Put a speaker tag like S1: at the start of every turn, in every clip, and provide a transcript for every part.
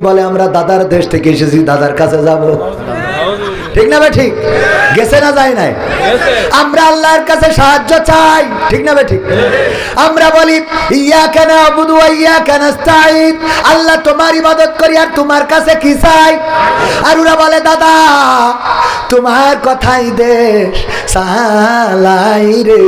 S1: বলে আমরা দাদার দেশ থেকে এসেছি দাদার কাছে যাব। ঠিক না ভাই ঠিক? গেছে না যায় নাই? আমরা আল্লাহর কাছে সাহায্য চাই। ঠিক না ভাই ঠিক? আমরা বলি ইয়া কেন আবুদু ইয়া কেন আল্লাহ তোমার ইবাদত করি আর তোমার কাছে কি চাই? আর ওরা বলে দাদা তোমার কথাই দেশ সালাই রে।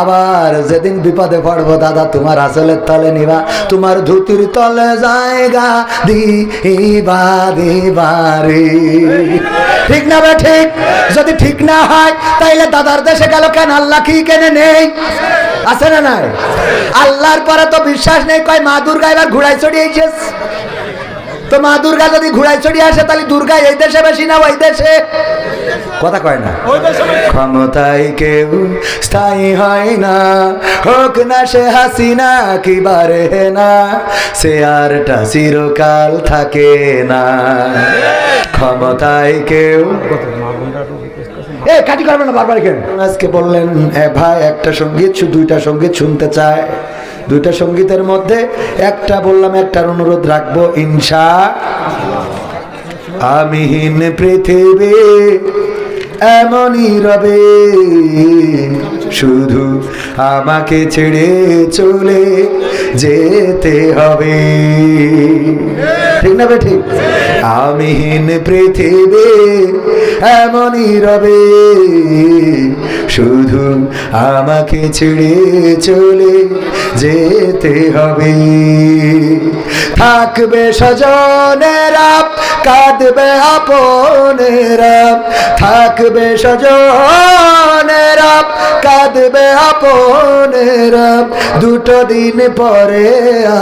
S1: আবার যেদিন বিপদে পড়ব দাদা তোমার আসলের তলে নিবা। তোমার ধুতির তলে জায়গা দিবা দিবা রে। ঠিক না বে ঠিক? যদি ঠিক না হয়, তাইলে দাদার দেশে গেল কেন? আল্লাহ কি কেনে নেই? আছে না নাই? আল্লাহর পরে তো বিশ্বাস নেই, কয় মা দুর্গা এবার ঘুরাই চড়িয়েছে তো মা দুর্গা যদি ঘুরাই চড়িয়ে আসে তাহলে দুর্গা এই দেশে বেশি না ওই দেশে? কথা কয় না? ক্ষমতায় কেউ স্থায়ী হয় না। হোক না সে হাসিনা কি বারে না? সে আরটা চিরকাল থাকে না। ক্ষমতায় কেউ এ, কাটি করবে না বারবার কেন আজকে বললেন ভাই, একটা সংগীত দুইটা সংগীত শুনতে চায়। দুইটা সঙ্গীতের মধ্যে একটা বললাম, একটার অনুরোধ রাখব, ইনশা আমিহীন পৃথিবী, এমনই রবে। শুধু আমাকে ছেড়ে চলে যেতে হবে। ঠিক না বে ঠিক? আমিহীন পৃথিবী এমনই রবে শুধু আমাকে ছেড়ে চলে যেতে হবে। থাকবে স্বজনেরা কাঁদবে আপনেরা থাকবে স্বজনেরা কাঁদবে আপনেরা দুটো দিন পরে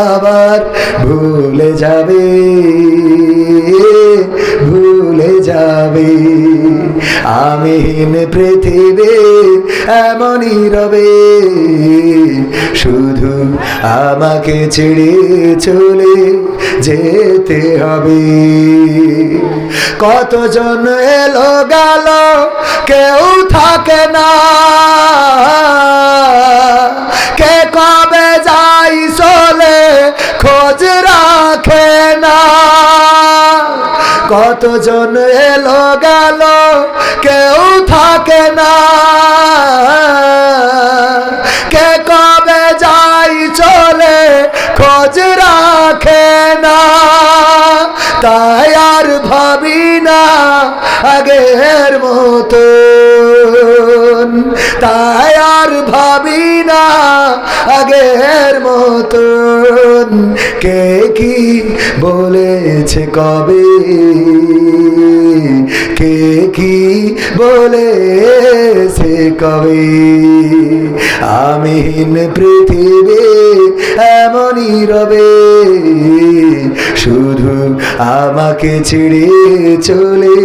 S1: আবার ভুলে যাবে। আমিহীন পৃথিবী এমনই রবে। শুধু আমাকে ছেড়ে চলে যেতে হবে। কতজন এলো গেল, কেউ থাকে না। কতজন এলো গেল, কেউ থাকে না। কে কবে যাই চলে খোঁজ রাখে না। তাই আর ভাবি না আগের মতো তাই আর ভাবি না আগের মতন। কে বলেছে কবে? কে কি বলেছে কবে? আমিহীন পৃথিবী এমনই রবে, শুধু আমাকে ছেড়ে চলে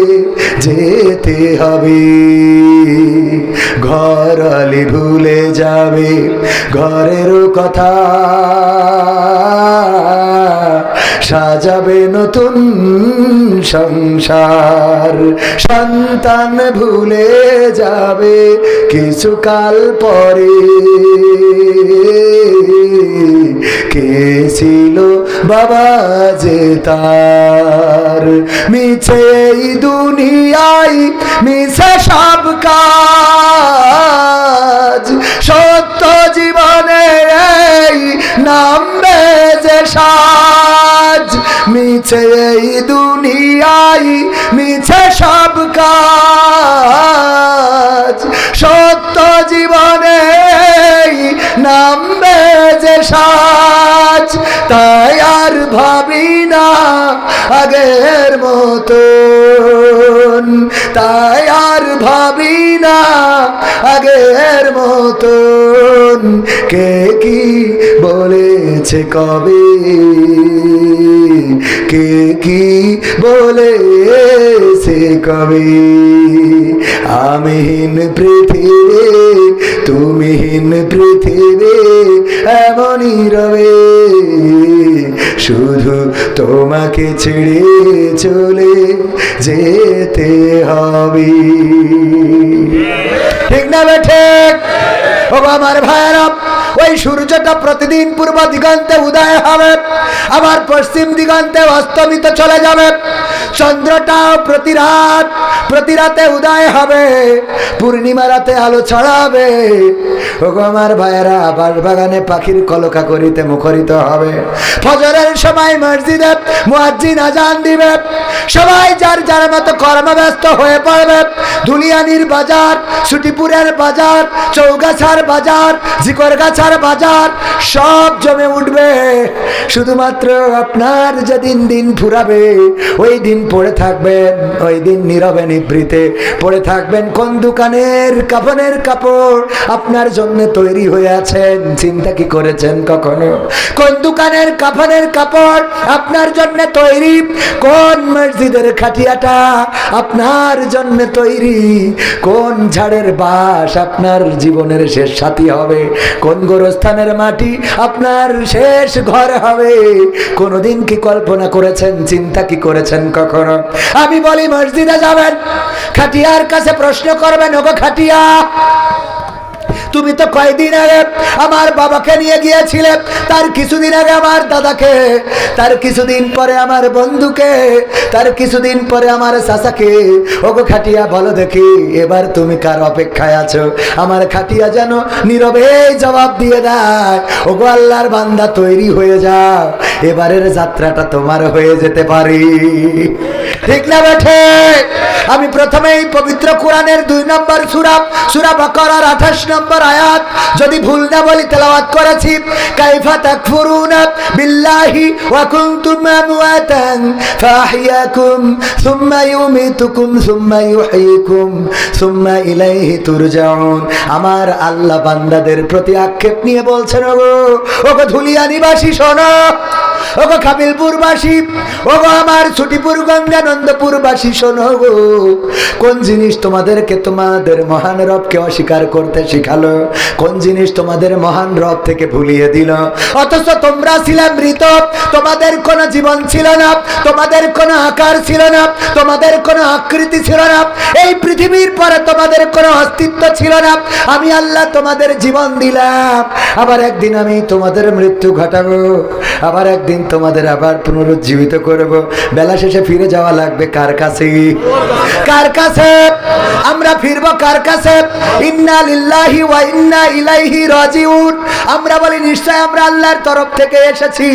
S1: যেতে হবে। ঘর আলি ভুলে যাবে, ঘরেরও কথা সাজাবে নতুন সংসার। সন্তান ভুলে যাবে কিছুকাল পরে। কে ছিল বাবা যে তার? মিছে এই দুনিয়ায়, মিছে সব কাজ। সত্য জীবনে এই নামবে যে সাজ মিছে এই দুনিয়াই, মিছে সব কাজ। সত্য জীবনে নামবে যে সাজ, তাই আর ভাবি না আগের মতন। তাই আর ভাবি না আগের মতন। কে কি বলেছে কবে? কে কি বলেছে কবে? আমিহীন পৃথিবী, তুমিহীন পৃথিবী, এমনই রবে। শুধু তোমাকে ছেড়ে চলে যেতে হবে। ঠিক না ঠিক? আমার ভাইয়েরা, ওই সূর্যটা প্রতিদিন পূর্ব দিগন্তে উদয় হবে, আবার পশ্চিম দিগন্তে অস্তমিত চলে যাবে। চন্দ্রটা প্রতি রাত, প্রতি রাতে উদয় হবে, পূর্ণিমা রাতে আলো ছড়াবে। ওগো আমার ভাইয়েরা বাস বাগানে পাখির কলকা করিতে মুখরিত হবে। ফজরের সময় মসজিদে মুয়াজ্জিন আজান দিবে। সবাই যার যার মতো কর্মব্যস্ত হয়ে পড়বে। ধুলিয়ানির বাজার, সুটিপুরের বাজার চৌগাছার বাজার জিকরগাছার বাজার, সব জমে উঠবে। শুধুমাত্র আপনার যেদিন দিন ফুরাবে, ওই দিন পড়ে থাকবেন, ওই দিন নীরবে নিভৃতে। পড়ে থাকবেন কোন দোকানের কাপনের কাপড়, আপনার জন্য তৈরি হয়ে আছেন। চিন্তা কি করেছেন কখনো? কোন দোকানের কাফনের কাপড়, আপনার জন্য তৈরি? কোন মসজিদের খাটিয়াটা, আপনার জন্য তৈরি? কোন ঝাড়ের বাস আপনার জীবনের শেষ সাথী হবে। কোন গোরস্থানের মাটি? আপনার শেষ ঘর হবে। কোনদিন কি কল্পনা করেছেন, চিন্তা কি করেছেন কখনো? আমি বলি, মসজিদে যাবেন। খাটিয়ার কাছে প্রশ্ন করবেন, ওগো খাটিয়া তুমি তো কয়দিন আগে আমার বাবাকে নিয়ে গিয়েছিলে, তার কিছুদিন আগে আমার দাদাকে, তার কিছুদিন পরে আমার বন্ধুকে, তার কিছুদিন পরে আমার চাচাকে। ওগো খাটিয়া, বলো দেখি, এবার তুমি কার অপেক্ষায় আছো? আমার খাটিয়া যেন নীরবে জবাব দিয়ে দেয়, ওগো আল্লাহর বান্দা তৈরি হয়ে যাও, এবারের যাত্রাটা তোমার হয়ে যেতে পারি। ঠিক না বেঠে আমি প্রথমেই পবিত্র কোরআনের দুই নম্বর সুরাব সুরা বাকারার আঠাশ নম্বর আয়াত, যদি ভুল না বলি তেলাওয়াত করেছি। কাইফা তাকফুরুনা বিল্লাহি ওয়া কুনতুম আমওয়াতান ফাহিয়াকুম সুম্মা ইউমিতুকুম সুম্মা ইউহয়িকুম সুম্মা ইলাইহি তুরজাউন। আমার আল্লাহ বান্দাদের প্রতি আক্ষেপ নিয়ে বলছেন, ওগো ওগো ধুলিয়া নিবাসী শোনো, ওগো কাবিলপুরবাসী ওগো আমার ছুটিপুর গঙ্গানন্দপুরবাসী শোনো গো কোন জিনিস তোমাদেরকে তোমাদের মহান রবকে অস্বীকার করতে শিখালো? কোন জিনিস তোমাদের মহান রব থেকে ভুলিয়ে দিল? অথচ তোমরা ছিলে মৃত, তোমাদের কোনো জীবন ছিল না, তোমাদের কোনো আকার ছিল না, তোমাদের কোনো আকৃতি ছিল না, এই পৃথিবীর পরে তোমাদের কোনো অস্তিত্ব ছিল না। আমি আল্লাহ তোমাদের জীবন দিলাম, আবার একদিন আমি তোমাদের মৃত্যু ঘটাবো, আবার একদিন তোমাদের আবার পুনরুজ্জীবিত করব। বেলা শেষে ফিরে যাওয়া লাগবে কার কাছে? কার কাছে আমরা ফিরবো কার কাছে ইন্না লিল্লাহি ওয়া ইন্না ইলাইহি রাজিউন। আমরা বলি, নিশ্চয় আমরা আল্লাহর তরফ থেকে এসেছি।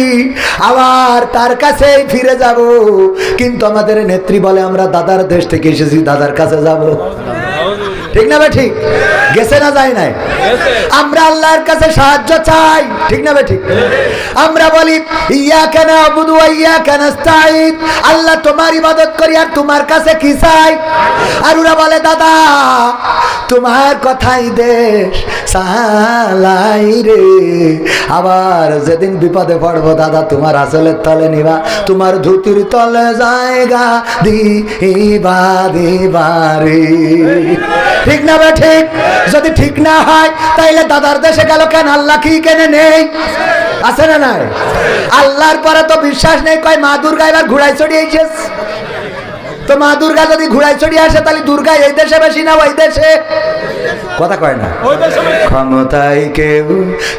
S1: আবার তার কাছেই ফিরে যাব। কিন্তু আমাদের নেত্রী বলে, আমরা দাদার দেশ থেকে এসেছি, দাদার কাছে যাব। ঠিক না ভাই ঠিক? গেছে না যায় নাই? আমরা আল্লাহর কাছে সাহায্য চাই। ঠিক না ভাই ঠিক? আমরা বলি ইয়া কেন আবুদু ইয়া কেন আল্লাহ তোমার ইবাদত করি আর তোমার কাছে কি চাই? আর ওরা বলে দাদা তোমার কথাই দেশ সালাই রে। আবার যেদিন বিপদে পড়ব দাদা, তোমার আসলের তলে নিবা, তোমার ধুতির তলে জায়গা দিবা দিবা রে। ঠিক না ঠিক? যদি ঠিক না হয়, তাইলে দাদার দেশে গেল কেন? আল্লাহ কি কেনে নেই? আছে না নাই? আল্লাহর পরে তো বিশ্বাস নেই, কয় মা দুর্গা এবার ঘুরাই চড়িয়েছিস তো মা দুর্গা যদি ঘুরাই চড়িয়ে আসে তাহলে দুর্গা এই দেশে বেশি না ওই দেশে। কথা কয় না? ক্ষমতায় কেউ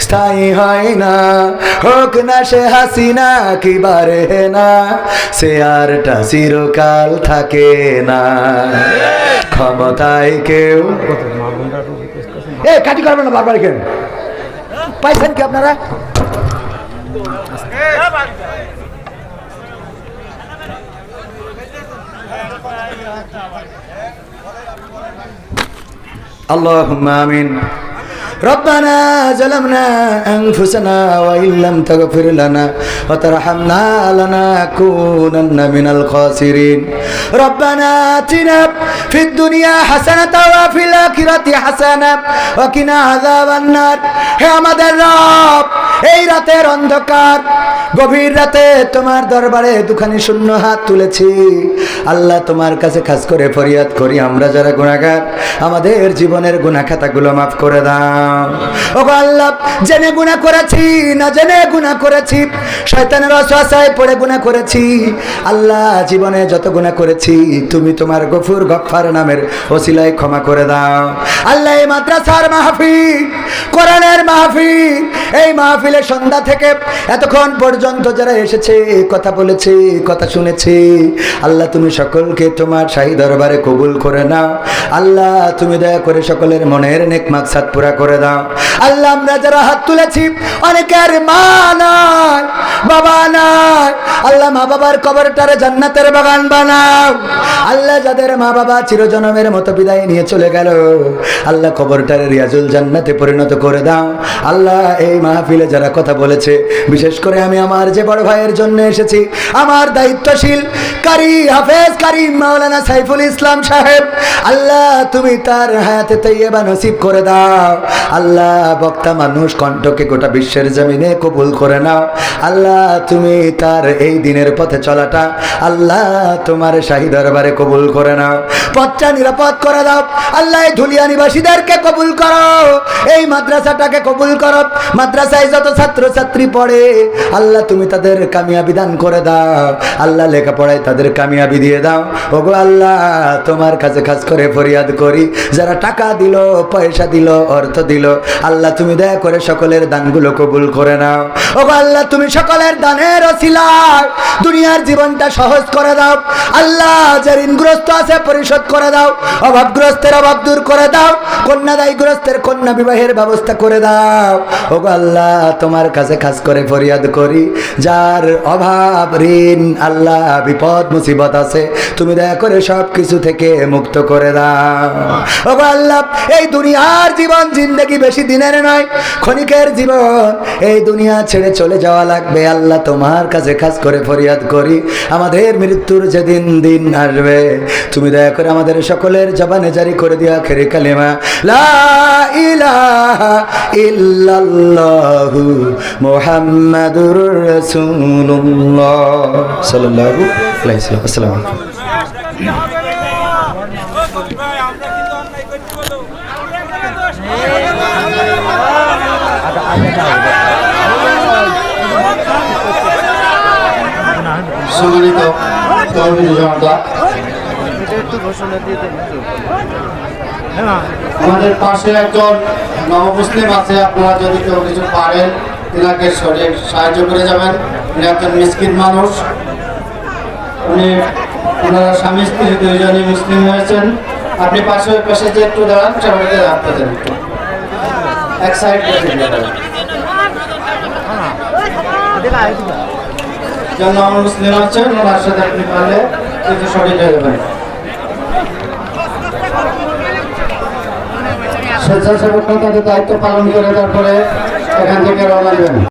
S1: স্থায়ী হয় না। হোক না সে হাসিনা কি বারে না সে আরটা চিরকাল থাকে না। ক্ষমতায় কেউ এ কাটি করবেন না বারবার কেন পাইছেন কি আপনারা? اللهم آمين ربنا ظلمنا أنفسنا وإن لم تغفر لنا وترحمنا لنكونن من الخاسرين ربنا آتنا في الدنيا حسنة وفي الآخرة حسنة وقنا عذاب النار হে আমাদের রব এই রাতের অন্ধকার গভীর রাতে তোমার দরবারে দুখানি শূন্য হাত তুলেছি আল্লাহ তোমার কাছে খাস করে ফরিয়াদ করি আমরা যারা গুণাগার আমাদের জীবনের গুণা খাতাগুলো মাফ করে দাও জেনে গুণা করেছি, না জেনে গুণা করেছি, শয়তানের অসহায় পড়ে গুণা করেছি। আল্লাহ, জীবনে যত গুণা করেছি, তুমি তোমার গফুর নামের ওসিলায় ক্ষমা করে দাও। আল্লাহ, এই মাদ্রাসার মাহফিল, কোরআনের মাহফিল, এই মাহফিলের সন্ধ্যা থেকে এতক্ষণ পর্যন্ত যারা এসেছে, কথা বলেছে, কথা শুনেছে, আল্লাহ, তুমি সকলকে তোমার শাহী দরবারে কবুল করে নাও। আল্লাহ, তুমি দয়া করে সকলের মনের নেক মাকসাদ পুরা করে দাও আল্লাহ, আমরা যারা হাত তুলেছি অনেকের মা নাই, বাবা নাই। আল্লাহ, মা বাবার কবরটারে জান্নাতের বাগান বানাও। আল্লাহ, যাদের মা বাবা চিরজনমের মতো বিদায় নিয়ে চলে গেল, আল্লাহ, কবরটারে রিয়াজুল জান্নাতে পরিণত করে দাও। আল্লাহ, এই মাহফিলে যারা কথা বলেছে, বিশেষ করে আমি আমার যে বড় ভাইয়ের জন্য এসেছি, আমার দায়িত্বশীল, কারি হাফেজ কারি মাওলানা সাইফুল ইসলাম সাহেব, আল্লাহ, তুমি তার হায়াতে তৈবা নসিব করে দাও। আল্লাহ বক্তা মানুষ কণ্ঠকে গোটা বিশ্বের জমিনে কবুল করে নাও। আল্লাহ, তুমি তার এই দিনের পথে চলাটা আল্লাহ তোমার শাহী দরবারে কবুল করে নাও। পথটা নিরাপদ করে দাও। আল্লাহ ধুলিয়া নিবাসীদেরকে কবুল করো। এই মাদ্রাসাটাকে কবুল করো। মাদ্রাসায় যত ছাত্র ছাত্রী পড়ে, আল্লাহ, তুমি তাদের কামিয়াবি দান করে দাও। আল্লাহ, লেখাপড়ায় তাদের কামিয়াবি দিয়ে দাও। ওগো আল্লাহ, তোমার কাছে খাস করে ফরিয়াদ করি। যারা টাকা দিল, পয়সা দিল, অর্থ দিল। আল্লাহ, তুমি দয়া করে সকলের দানগুলো কবুল করে নাও। ওগো আল্লাহ, তুমি সকলের দানের দুনিয়ার জীবনটা সহজ করে দাও। আল্লাহ, যে ঋণগ্রস্ত আছে পরিশোধ করে দাও। অভাবগ্রস্তের অভাব দূর করে দাও। কন্যাদায়গ্রস্তের কন্যা বিবাহের ব্যবস্থা করে দাও। ওগো আল্লাহ, তোমার কাছে খাস করে ফরিয়াদ করি। যার অভাব, ঋণ, আল্লাহ, বিপদ, মুসিবত আছে, তুমি দয়া করে সব কিছু থেকে মুক্ত করে দাও। ওগো আল্লাহ, এই দুনিয়ার জীবন জিন্দগি বেশি দিনের নয়? ক্ষণিকের জীবন এই দুনিয়া ছেড়ে চলে যাওয়া লাগবে। আল্লাহ তোমার কাছে খাস করে ফরিয়াদ করি। আমাদের মৃত্যুর যেদিন দিন আসবে। তুমি দয়া করে আমাদের সকলের জবানে জারি করে দিয়া খেরে কালেমা। লা ইলাহা আসসালামু আলাইকুম
S2: আমরা কিন্তু অন্যায় করতে বলো
S3: সম্মানিত তহবিল জনতা, আমাদের পাশে একজন নবমুসলিম আছে, আপনারা যদি কেউ কিছু পারেন, তিনাকে শরীর সাহায্য করে যাবেন। উনি একজন মিসকিন মানুষ। উনি, ওনারা স্বামী, স্ত্রী দুইজনই মুসলিম হয়েছেন। আপনি পাশে পাশে যে একটু দাঁড়ান সবাইকে রাখতে দেন। এক সাইড শরীর হয়ে যাবেন। স্বেচ্ছাসেবক তাদের দায়িত্ব পালন করে তারপরে এখান থেকে রওনা দেবেন।